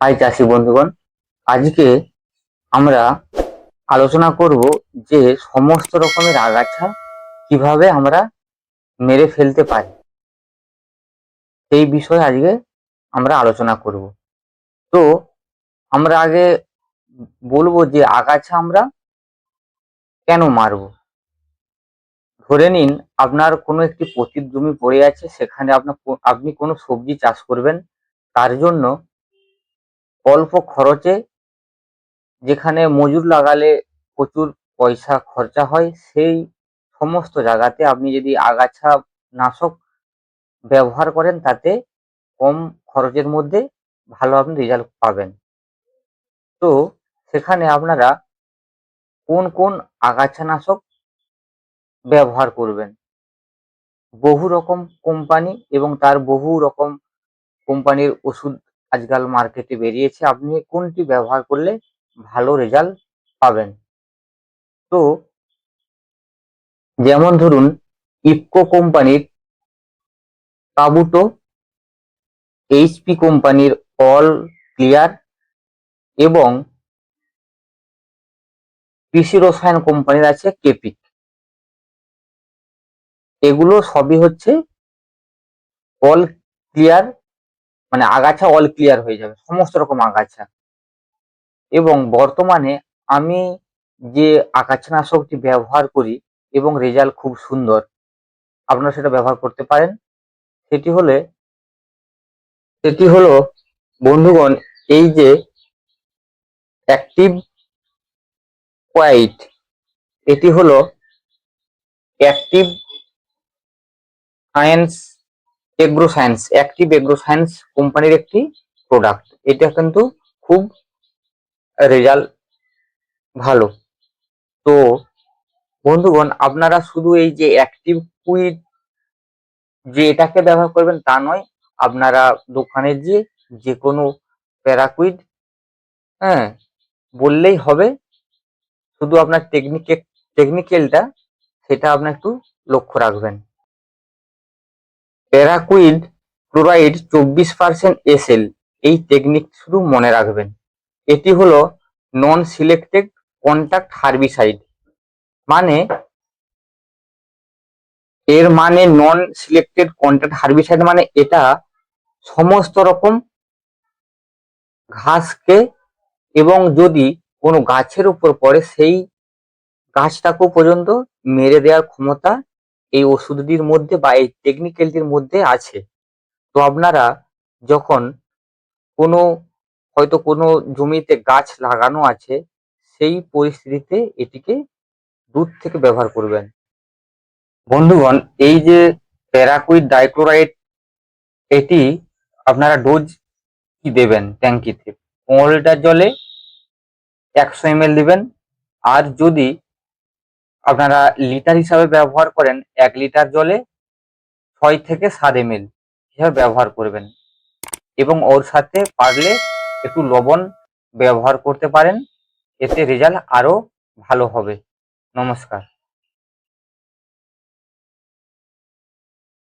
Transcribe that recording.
High চাষি বন্ধুগণ, আজকে আমরা আলোচনা করব যে সমস্ত রকমের আগাছা কীভাবে আমরা মেরে ফেলতে পারি। সেই বিষয়ে আজকে আমরা আলোচনা করব। তো আমরা আগে বলব যে আগাছা আমরা কেন মারব। ধরে নিন আপনার কোনো একটি পতিত জমি পড়ে আছে, সেখানে আপনার আপনি কোনো সবজি চাষ করবেন, তার জন্য অল্প খরচে যেখানে মজুর লাগালে প্রচুর পয়সা খরচা হয়, সেই সমস্ত জায়গাতে আপনি যদি আগাছা নাশক ব্যবহার করেন, তাতে কম খরচের মধ্যে ভালো আপনি রেজাল্ট পাবেন। তো সেখানে আপনারা কোন কোন আগাছা নাশক ব্যবহার করবেন? বহু রকম কোম্পানি এবং তার বহু রকম কোম্পানির ওষুধ আজকাল মার্কেটে বেরিয়েছে, আপনি কোনটি ব্যবহার করলে ভালো রেজাল্ট পাবেন? তো যেমন ধরুন, ইফকো কোম্পানির কাবুটো এইচপি কোম্পানির অল ক্লিয়ার এবং কৃষি রসায়ন কোম্পানির আছে কেপিক। এগুলো সবই হচ্ছে অল ক্লিয়ার মানে আগাছা অল ক্লিয়ার হয়ে যাবে, সমস্ত রকম আগাছা। এবং বর্তমানে আমি যে আগাছানাশকটি ব্যবহার করি এবং রেজাল্ট খুব সুন্দর, আপনারা সেটা ব্যবহার করতে পারেন। সেটি হলে, সেটি হলো, বন্ধুগণ, এই যে অ্যাক্টিভ কোয়াইট এটি হলো active science agro science active agro science কোম্পানির একটি প্রোডাক্ট এটা কিন্তু খুব রেজাল্ট ভালো। তো বন্ধুগণ, আপনারা শুধু এই যে অ্যাক্টিভ কুইড যে এটাকে ব্যবহার করবেন তা নয়, আপনারা দোকানে যে যে কোনো প্যারাকুইড হ্যাঁ বললেই হবে। শুধু আপনার টেকনিকে টেকনিক্যালটা সেটা আপনার একটু লক্ষ্য রাখবেন। প্যারাকুইড ক্লোরাইড চব্বিশ পার্সেন্ট এসএল। এই টেকনিক শুধু মনে রাখবেন। এটি হলো নন সিলেক্টেড কন্টাক্ট হার্বিসাইড মানে এর মানে নন সিলেক্টেড কন্টাক্ট হার্বিসাইড মানে এটা সমস্ত রকম ঘাসকে এবং যদি কোনো গাছের উপর পড়ে সেই গাছটাকেও পর্যন্ত মেরে দেওয়ার ক্ষমতা এই ওষুধটির মধ্যে বা এই টেকনিক্যালটির মধ্যে আছে। তো আপনারা যখন কোনো, হয়তো কোনো জমিতে গাছ লাগানো আছে, সেই পরিস্থিতিতে এটিকে দূর থেকে ব্যবহার করবেন। বন্ধুগণ, এই যে প্যারাকুইড ডাইক্লোরাইড, এটি আপনারা ডোজ কি দেবেন? ট্যাঙ্কিতে। পনেরো লিটার জলে একশো এম দিবেন। আর যদি আপনারা লিটার হিসাবে ব্যবহার করেন এক লিটার জলে ছয় থেকে সাত এম এল হিসাবে ব্যবহার করবেন। এবং ওর সাথে পারলে একটু লবণ ব্যবহার করতে পারেন। এতে রেজাল্ট আরও ভালো হবে। নমস্কার।